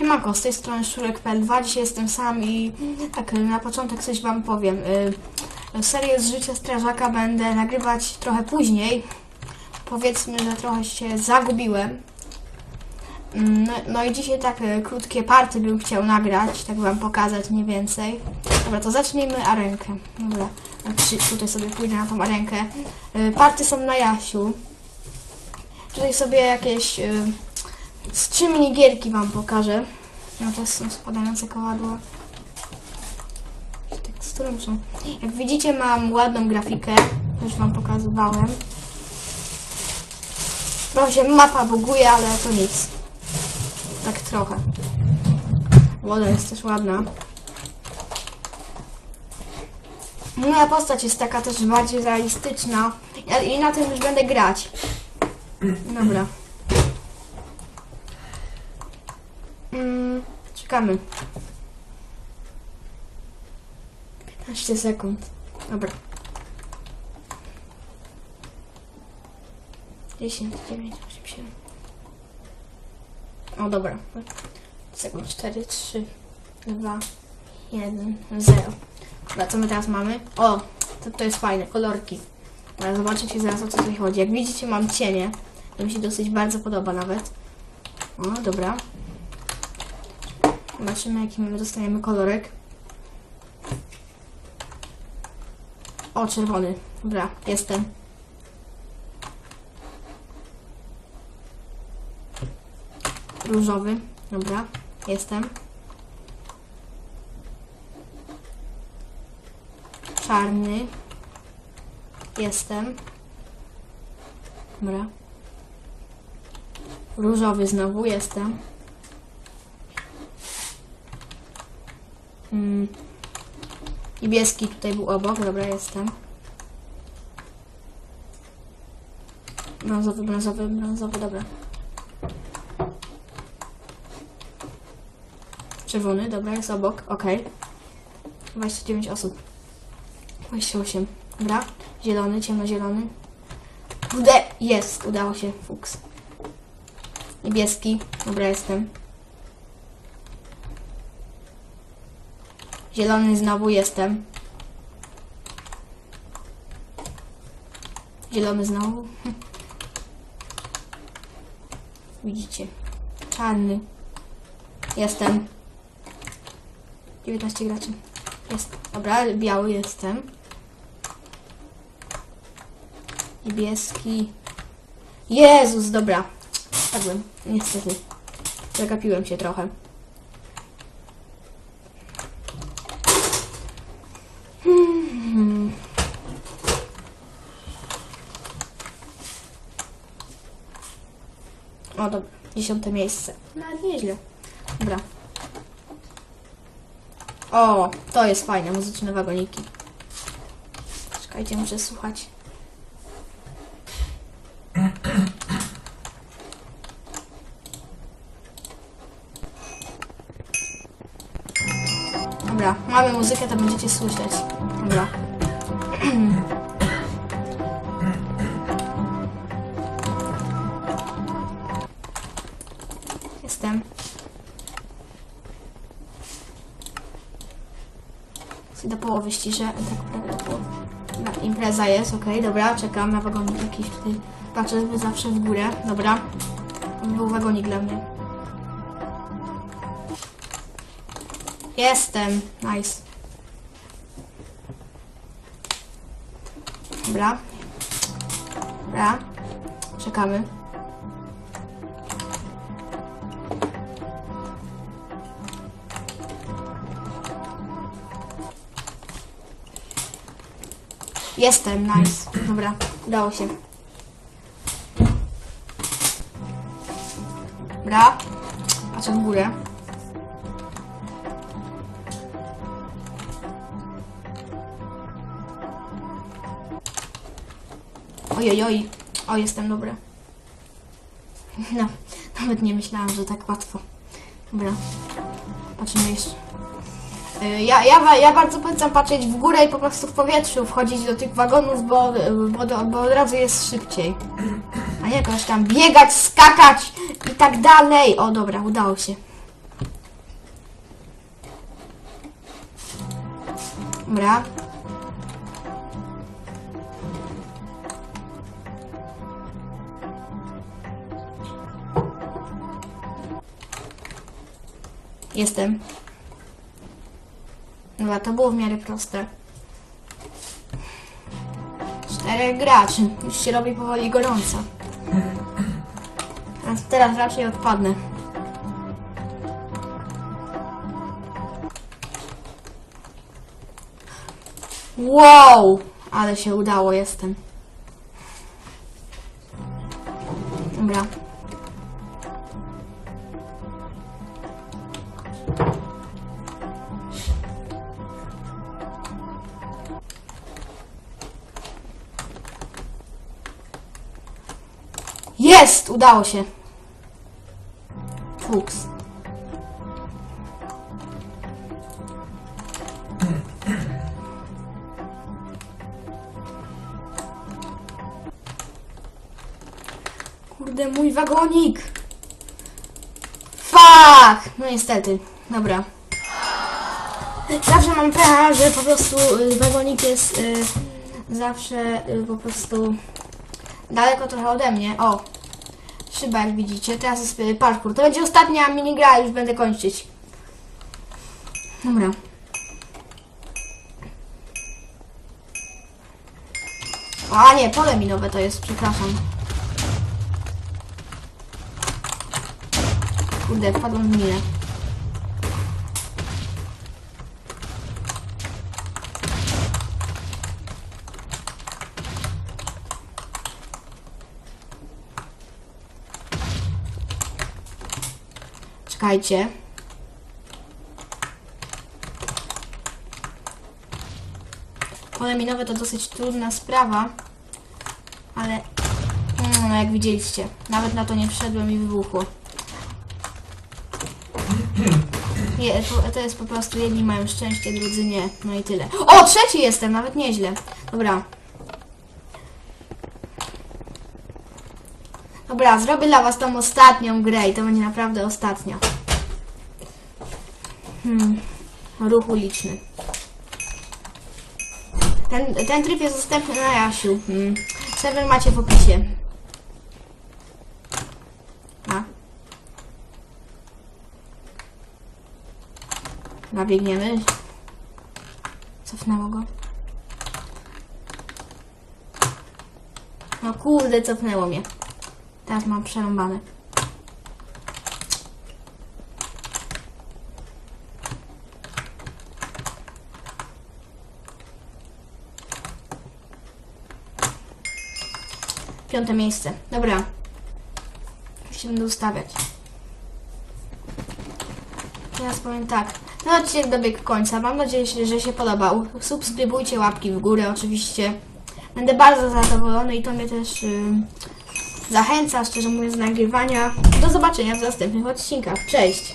Siemanko, z tej strony Szurek.pl2. Dzisiaj jestem sam i tak, na początek coś Wam powiem. Y, Serię z życia strażaka będę nagrywać trochę później. Powiedzmy, że trochę się zagubiłem. Mm, No, no i dzisiaj tak y, krótkie party bym chciał nagrać, tak Wam pokazać mniej więcej. Dobra, to zacznijmy arenkę. Dobra, tutaj sobie pójdę na tą arenkę. Y, Party są na Jasiu. Tutaj sobie jakieś... z trzy minigierki wam pokażę. No to są spadające kowadła. Tekstury są. Jak widzicie mam ładną grafikę. Już wam pokazywałem. Trochę się mapa buguje, ale to nic. Tak trochę. Woda jest też ładna. Moja postać jest taka też bardziej realistyczna. I na tym już będę grać. Dobra. Mm, czekamy. 15 sekund. Dobra. 10, 9, 8, 7. O, dobra. Sekund 4, 3, 2, 1, 0. Dobra, co my teraz mamy? O, to, to jest fajne, kolorki. Dobra, zobaczycie zaraz o co tutaj chodzi. Jak widzicie mam cienie. To mi się dosyć bardzo podoba nawet. O, dobra. Zobaczymy, jaki my dostaniemy kolorek. O, czerwony. Dobra, jestem. Różowy. Dobra, jestem. Czarny. Jestem. Dobra. Różowy znowu jestem. Mm. Niebieski tutaj był obok, dobra, jestem. Brązowy, brązowy, brązowy, dobra. Czerwony, dobra, jest obok, okej. 29 osób. 28, dobra. Zielony, ciemnozielony. Kurde, jest, udało się, fuks. Niebieski, dobra, jestem. Zielony znowu jestem. Zielony znowu. Widzicie. Czarny. Jestem. 19 graczy. Jest. Dobra, biały jestem. Niebieski. Jezus, dobra. Padłem. Niestety. Zagapiłem się trochę. Hmm. O, dobra. Dziesiąte miejsce. No, nieźle. Dobra. O, to jest fajne, muzyczne wagoniki. Czekajcie, muszę słuchać. Dobra, mamy muzykę, to będziecie słyszeć. Dobra. Jestem. Do połowy ściszę, tak prawie do. Dobra, impreza jest, okej, dobra, czekam na wagonik jakiś tutaj. Patrzę żeby zawsze w górę, dobra. Był wagonik dla mnie. Jestem, nice. Dobra. Dobra. Czekamy. Jestem, nice. Dobra, udało się. Dobra. Patrzę w górę. Ojej, oj. O, jestem dobra. No, nawet nie myślałam, że tak łatwo. Dobra. Patrzymy jeszcze. Y, ja, ja, ja bardzo polecam patrzeć w górę i po prostu w powietrzu wchodzić do tych wagonów, bo, y, bo, bo od razu jest szybciej. A nie jakoś tam biegać, skakać i tak dalej. O dobra, udało się. Dobra. Jestem. Dobra, to było w miarę proste. Czterech graczy. Już się robi powoli gorąco. A teraz raczej odpadnę. Wow! Ale się udało, jestem. Dobra. Jest! Udało się. Fuks. Kurde, mój wagonik! Fuck! No niestety. Dobra. Zawsze mam pecha, że po prostu y, wagonik jest y, zawsze y, po prostu daleko trochę ode mnie. O! Szyba, jak widzicie. Teraz jest y, parkour. To będzie ostatnia minigra, już będę kończyć. Dobra. A nie, pole minowe to jest, przepraszam. Kurde, wpadłam w minę. Czekajcie. Pole minowe to dosyć trudna sprawa, ale mm, jak widzieliście, nawet na to nie wszedłem i wybuchło. Nie, to, to jest po prostu jedni mają szczęście, drudzy nie. No i tyle. O, trzeci jestem, nawet nieźle. Dobra. Dobra, zrobię dla was tą ostatnią grę i to będzie naprawdę ostatnia. Hmm. Ruch uliczny. Ten, ten tryb jest dostępny na Jasiu. Hmm. Serwer macie w opisie. A. Nabiegniemy. Cofnęło go. No kurde, cofnęło mnie. Teraz mam przerąbane. Piąte miejsce. Dobra. Już się będę ustawiać. Teraz powiem tak. Ten odcinek dobiegł końca. Mam nadzieję, że się podobał. Subskrybujcie, łapki w górę oczywiście. Będę bardzo zadowolony i to mnie też yy, zachęca, szczerze mówiąc, do nagrywania. Do zobaczenia w następnych odcinkach. Cześć!